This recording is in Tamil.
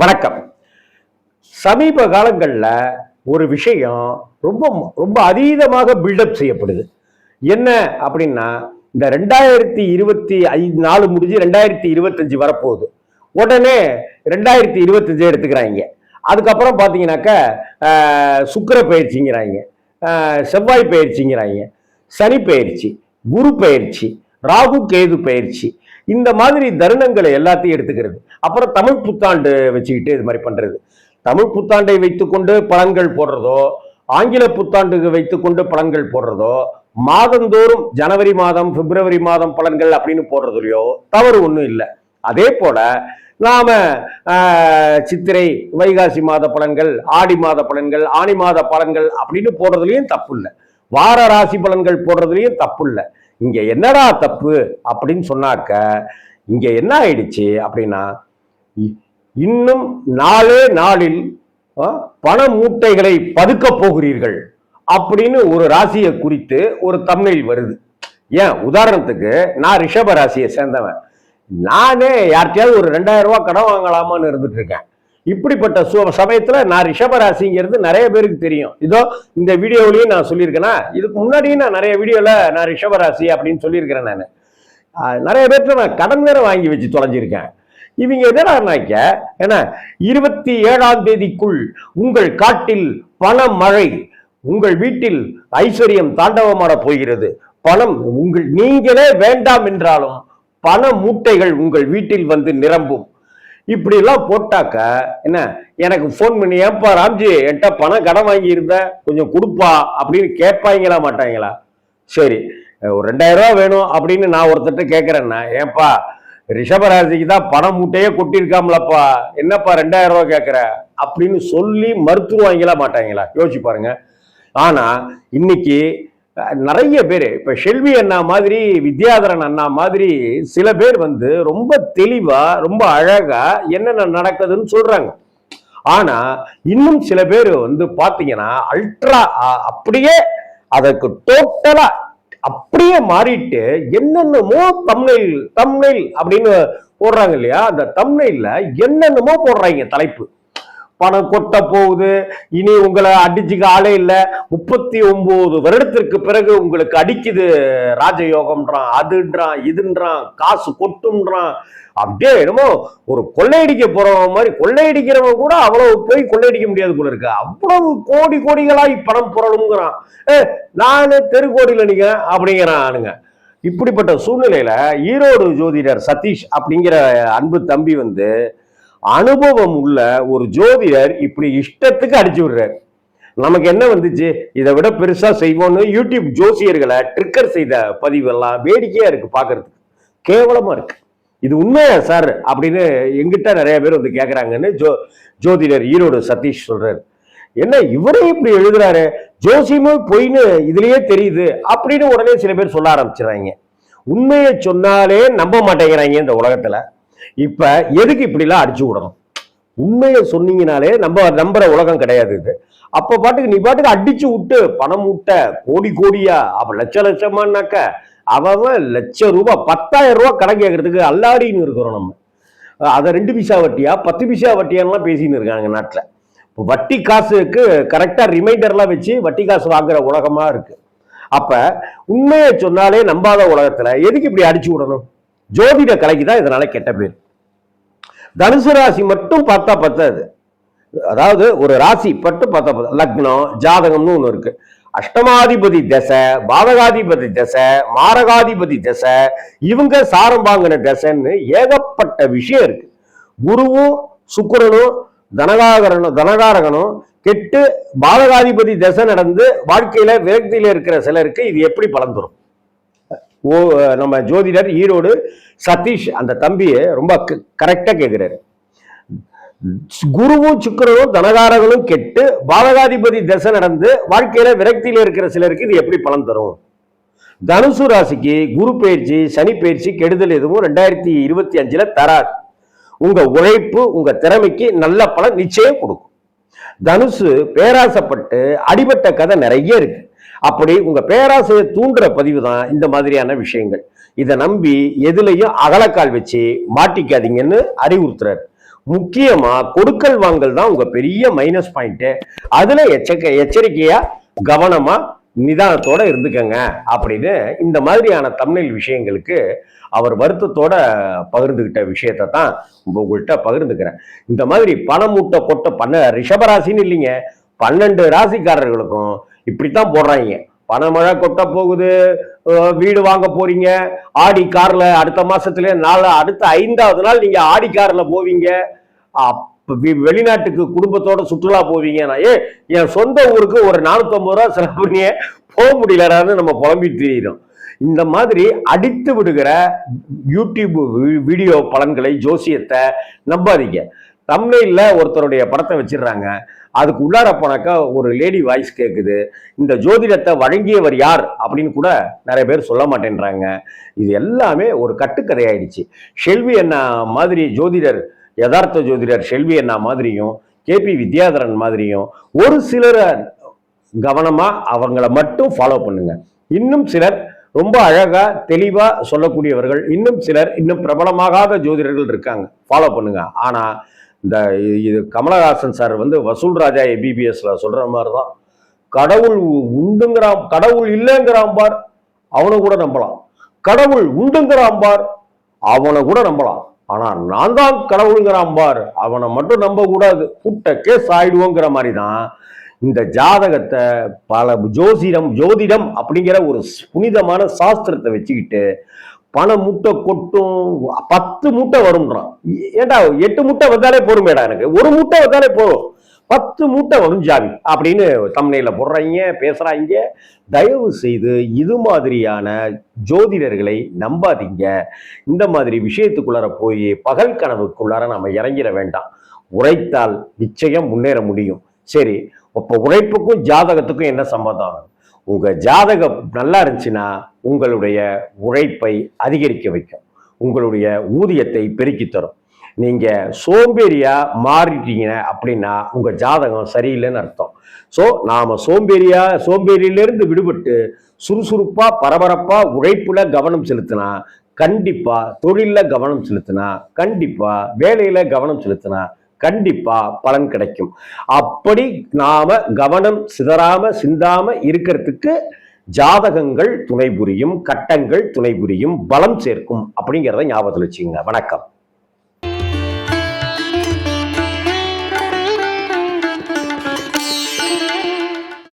வணக்கம். சமீப காலங்களில் ஒரு விஷயம் ரொம்ப ரொம்ப அதீதமாக பில்டப் செய்யப்படுது. என்ன அப்படின்னா இந்த ரெண்டாயிரத்தி இருபத்தி ஐ நாலு முடிஞ்சு ரெண்டாயிரத்தி இருபத்தஞ்சு வரப்போகுது. உடனே ரெண்டாயிரத்தி இருபத்தஞ்சு எடுத்துக்கிறாங்க. அதுக்கப்புறம் பார்த்தீங்கன்னாக்கா சுக்கர பயிற்சிங்கிறாங்க. செவ்வாய் பயிற்சிங்கிறாங்க. சனி பயிற்சி குரு பயிற்சி ராகு கேது பயிற்சி இந்த மாதிரி தருணங்களை எல்லாத்தையும் எடுத்துக்கிறது. அப்புறம் தமிழ் புத்தாண்டு வச்சுக்கிட்டு இது மாதிரி பண்ணுறது தமிழ் புத்தாண்டை வைத்துக்கொண்டு பழங்கள் போடுறதோ ஆங்கில புத்தாண்டுக்கு வைத்துக்கொண்டு பலன்கள் போடுறதோ மாதந்தோறும் ஜனவரி மாதம் பிப்ரவரி மாதம் பலன்கள் அப்படின்னு போடுறதுலையோ தவறு ஒன்றும் இல்லை. அதே போல நாம சித்திரை வைகாசி மாத பலன்கள் ஆடி மாத பலன்கள் ஆணி மாத பலன்கள் அப்படின்னு போடுறதுலையும் தப்பு இல்லை. வார ராசி பலன்கள் போடுறதுலையும் தப்பு இல்லை. இங்கே என்னடா தப்பு அப்படின்னு சொன்னாக்க இங்கே என்ன ஆயிடுச்சு அப்படின்னா இ- இன்னும் நாலே நாளில் பண மூட்டைகளை பதுக்க போகிறீர்கள் அப்படின்னு ஒரு ராசியை குறித்து ஒரு தமிழில் வருது. ஏன்? உதாரணத்துக்கு நான் ரிஷப ராசியை சேர்ந்தவன். நானே யார்கிட்டயாவது ஒரு ரெண்டாயிரம் ரூபாய் கடன் வாங்கலாமான்னு இருந்துட்டு இருக்கேன். இப்படிப்பட்ட சு சமயத்தில் நான் ரிஷபராசிங்கிறது நிறைய பேருக்கு தெரியும். இதோ இந்த வீடியோவிலையும் நான் சொல்லியிருக்கேனா? இதுக்கு முன்னாடியும் நான் நிறைய வீடியோவில் நான் ரிஷபராசி அப்படின்னு சொல்லியிருக்கிறேன் நான். நிறைய பேர்கிட்ட நான் கடன் வேற வாங்கி வச்சு தொலைஞ்சிருக்கேன். இவங்க என்னடான்னாக்க ஏன்னா இருபத்தி ஏழாம் தேதிக்குள் உங்கள் காட்டில் பண மழை உங்கள் வீட்டில் ஐஸ்வர்யம் தாண்டவமாட போகிறது. பணம் உங்கள் நீங்களே வேண்டாம் என்றாலும் பண மூட்டைகள் உங்கள் வீட்டில் வந்து நிரம்பும். இப்படிலாம் போட்டாக்க என்ன? எனக்கு ஃபோன் பண்ணி ஏன்பா ராம்ஜி என்கிட்ட பணம் கடன் வாங்கியிருந்த கொஞ்சம் கொடுப்பா அப்படின்னு கேட்பாங்களா மாட்டாங்களா? சரி ஒரு ரெண்டாயிரம் ரூபா வேணும் அப்படின்னு நான் ஒருத்தட்ட கேட்குறேன்னா ஏன்பா ரிஷபராசிக்கு தான் பணம் மூட்டையே கொட்டியிருக்காமலப்பா என்னப்பா ரெண்டாயிரம் ரூபா கேட்குற? அப்படின்னு சொல்லி மறுத்துருவாங்களா மாட்டாங்களா? யோசிச்சு பாருங்க. ஆனால் இன்னைக்கு நிறைய பேர் இப்போ ஷெல்வி அண்ணா மாதிரி வித்யாதரன் அண்ணா மாதிரி சில பேர் வந்து ரொம்ப தெளிவாக ரொம்ப அழகாக என்னென்ன நடக்குதுன்னு சொல்கிறாங்க ஆனால் இன்னும் சில பேர் வந்து பார்த்தீங்கன்னா அல்ட்ரா அப்படியே அதற்கு டோட்டலாக அப்படியே மாறிட்டு என்னென்னமோ தம்னைல் தம்னைல் அப்படின்னு போடுறாங்க இல்லையா? அந்த தம்னைல்ல என்னென்னமோ போடுறாங்க தலைப்பு. பணம் கொட்ட போகுது இனி உங்களை அடிச்சுக்க ஆளே இல்லை. முப்பத்தி ஒன்பது வருடத்திற்கு பிறகு உங்களுக்கு அடிக்குது ராஜயோகம்ன்றான் அதுன்றான் இதுன்றான் காசு கொட்டும்ன்றான். அப்படியே என்னமோ ஒரு கொள்ளையடிக்க போறவன் மாதிரி கொள்ளையடிக்கிறவன் கூட அவ்வளவு போய் கொள்ளையடிக்க முடியாது போல இருக்கு. அவ்வளவு கோடி கோடிகளாய் பணம் புரளுங்கிறான் ஏ நானு தெருக்கோடியில் நீங்க அப்படிங்கிறான் இப்படிப்பட்ட சூழ்நிலையில ஈரோடு ஜோதிடர் சதீஷ் அப்படிங்கிற அன்பு தம்பி வந்து அனுபவம் உள்ள ஒரு ஜோதிடர் இப்படி இஷ்டத்துக்கு அடிச்சு விடுறாரு. நமக்கு என்ன வந்துச்சு? இதை விட பெருசா செய்வோம்னு யூடியூப் ஜோசியர்களை ட்ரிக்கர் செய்த பதிவெல்லாம் வேடிக்கையா இருக்கு பாக்குறதுக்கு. கேவலமா இருக்கு. இது உண்மையா சார்? அப்படின்னு எங்கிட்ட நிறைய பேர் வந்து கேட்குறாங்கன்னு ஜோ ஜோதிடர் ஈரோடு சதீஷ் சொல்றாரு. என்ன இவரே இப்படி எழுதுறாரு? ஜோசியமும் பொய்ன்னு இதுலயே தெரியுது அப்படின்னு உடனே சில பேர் சொல்ல ஆரம்பிச்சிடுறாங்க. உண்மையை சொன்னாலே நம்ப மாட்டேங்கிறாங்க இந்த உலகத்துல. இப்ப எதுக்கு இப்படிலாம் அடிச்சு விடணும்? உண்மையை சொன்னீங்கனாலே நம்ம நம்புற உலகம் கிடையாது இது. அப்ப பாட்டுக்கு நீ பாட்டுக்கு அடிச்சு விட்டு பணம் முட்டை கோடி கோடியா அப்ப லட்ச லட்சமானாக்க அவன் லட்சம் ரூபாய் பத்தாயிரம் ரூபாய் கடன் கேட்கறதுக்கு அல்லாடின்னு இருக்கிறோம் நம்ம. அதை ரெண்டு பைசா வட்டியா பத்து பைசா வட்டியான்லாம் பேசின்னு இருக்காங்க நாட்டில். இப்போ வட்டி காசுக்கு கரெக்டாக ரிமைண்டர்லாம் வச்சு வட்டி காசு வாங்குற உலகமா இருக்கு. அப்ப உண்மையை சொன்னாலே நம்பாத உலகத்துல எதுக்கு இப்படி அடிச்சு விடணும்? ஜோதிட கலைக்கு தான் இதனால கெட்ட பேர். தனுசு ராசி மட்டும் பார்த்தா பத்தாது. அதாவது ஒரு ராசி மட்டும் பார்த்தா பத்தாது. லக்னம் ஜாதகம்னு ஒன்று இருக்கு. அஷ்டமாதிபதி தசை பாதகாதிபதி தசை மாரகாதிபதி தசை இவங்க சாரம் வாங்கின தசைன்னு ஏகப்பட்ட விஷயம் இருக்கு. குருவும் சுக்கிரனும் தனகாகரனும் தனகாரகனும் கெட்டு பாதகாதிபதி தசை நடந்து வாழ்க்கையில விரக்தியில இருக்கிற சிலருக்கு இது எப்படி பலன் தரும்? ஓ நம்ம ஜோதிடர் ஈரோடு சதீஷ் அந்த தம்பியை ரொம்ப கரெக்டாக கேட்குறாரு குருவும் சுக்கிரனும் தனகாரங்களும் கெட்டு பாதகாதிபதி தசை நடந்து வாழ்க்கையில விரக்தியில் இருக்கிற சிலருக்கு இது எப்படி பலன் தரும்? தனுசு ராசிக்கு குரு பயிற்சி சனி பயிற்சி கெடுதல் எதுவும் ரெண்டாயிரத்தி இருபத்தி அஞ்சுல தராது. உங்க உழைப்பு உங்க திறமைக்கு நல்ல பலன் நிச்சயம் கொடுக்கும். தனுசு பேராசைப்பட்டு அடிபட்ட கதை நிறைய இருக்கு. அப்படி உங்க பேராசையை தூண்டுற பதிவு தான் இந்த மாதிரியான விஷயங்கள். இதை நம்பி எதுலையும் அகலக்கால் வச்சு மாட்டிக்காதீங்கன்னு அறிவுறுத்துறாரு. முக்கியமா கொடுக்கல் வாங்கல் தான் உங்க பெரிய மைனஸ் பாயிண்ட் அதுல எச்சக்க எச்சரிக்கையா கவனமா நிதானத்தோட இருந்துக்கங்க அப்படின்னு இந்த மாதிரியான தமிழ் விஷயங்களுக்கு அவர் வருத்தத்தோட பகிர்ந்துகிட்ட விஷயத்தை தான் உங்கள்கிட்ட பகிர்ந்துக்கிறேன். இந்த மாதிரி பணமூட்டை கொட்ட பண்ண ரிஷபராசின்னு இல்லைங்க. பன்னெண்டு ராசிக்காரர்களுக்கும் இப்படித்தான் போடுறாங்க. பணமழை கொட்ட போகுது. வீடு வாங்க போறீங்க. ஆடி கார்ல அடுத்த மாசத்துல நாலு அடுத்த ஐந்தாவது நாள் நீங்க ஆடி கார்ல போவீங்க. வெளிநாட்டுக்கு குடும்பத்தோட சுற்றுலா போவீங்க. நான் ஏ என் சொந்த ஊருக்கு ஒரு நானூத்தம்பது ரூபா செலவு பண்ணிய போக முடியலடான்னு நம்ம புலம்பிட்டு தெரியும் இந்த மாதிரி அடித்து விடுகிற யூடியூப் வீடியோ பலன்களை ஜோசியத்தை நம்பாதீங்க. தமிழ்ல ஒருத்தருடைய படத்தை வச்சிடுறாங்க. அதுக்கு உள்ளார போனாக்கா ஒரு லேடி வாய்ஸ் கேட்குது இந்த ஜோதிடத்தை வழங்கியவர் யார் அப்படின்னு கூட நிறைய பேர் சொல்ல மாட்டேன்றாங்க. இது எல்லாமே ஒரு கட்டுக்கதையாயிடுச்சு. ஷெல்வி என்ன மாதிரி ஜோதிடர் யதார்த்த ஜோதிடர் ஷெல்வி என்ன மாதிரியும் கேபி வித்யாதரன் மாதிரியும் ஒரு சிலர் கவனமாக அவங்கள மட்டும் ஃபாலோ பண்ணுங்க. இன்னும் சிலர் ரொம்ப அழகாக தெளிவாக சொல்லக்கூடியவர்கள் இன்னும் சிலர் இன்னும் பிரபலமாகாத ஜோதிடர்கள் இருக்காங்க. ஃபாலோ பண்ணுங்க. ஆனால் இந்த இது கமலஹாசன் சார் வந்து வசூல் ராஜா எபிபிஎஸ்ல சொல்ற மாதிரி தான் கடவுள் உண்டுங்கிறான் கடவுள் இல்லைங்கிறான் பார் அவனை கூட நம்பலாம். கடவுள் உண்டுங்கிறான் பார் அவனை கூட நம்பலாம். ஆனா நான் தான் கடவுளுங்கிறான் பார் அவனை மட்டும் நம்ப கூடாது. புட்ட கேஸ் ஆயிடுவோங்கிற மாதிரி தான் இந்த ஜாதகத்தை பல ஜோசிடம் ஜோதிடம் அப்படிங்கிற ஒரு புனிதமான சாஸ்திரத்தை வச்சுக்கிட்டு பண மூட்டை கொட்டும் பத்து மூட்டை வரும்ன்றான். ஏண்டா எட்டு மூட்டை வந்தாலே போதுமேடா எனக்கு. ஒரு மூட்டை வந்தாலே போதும். பத்து மூட்டை வரும் ஜாமி அப்படின்னு தமிழையில போடுறாங்க பேசுகிறாங்க தயவு செய்து இது மாதிரியான ஜோதிடர்களை நம்பாதீங்க. இந்த மாதிரி விஷயத்துக்குள்ளார போய் பகல் கனவுக்குள்ளார நம்ம இறங்கிட வேண்டாம். உழைத்தால் நிச்சயம் முன்னேற முடியும். சரி அப்போ உழைப்புக்கும் ஜாதகத்துக்கும் என்ன சம்மதம் உங்கள் ஜாதகம் நல்லா இருந்துச்சுன்னா உங்களுடைய உழைப்பை அதிகரிக்க வைக்கும். உங்களுடைய ஊதியத்தை பெருக்கி தரும். நீங்கள் சோம்பேறியாக மாறிட்டீங்க அப்படின்னா உங்கள் ஜாதகம் சரியில்லைன்னு அர்த்தம். ஸோ நாம் சோம்பேறியாக சோம்பேறியிலிருந்து விடுபட்டு சுறுசுறுப்பாக பரபரப்பாக உழைப்பில் கவனம் செலுத்தினா கண்டிப்பாக தொழிலில் கவனம் செலுத்தினா கண்டிப்பாக வேலையில் கவனம் செலுத்தினா கண்டிப்பா பலன் கிடைக்கும். அப்படி நாம கவனம் சிதறாம சிந்தாம இருக்கிறதுக்கு ஜாதகங்கள் துணை புரியும் கட்டங்கள் துணை புரியும் பலம் சேர்க்கும் அப்படிங்கிறத ஞாபகத்தில் வச்சுக்கோங்க. வணக்கம்.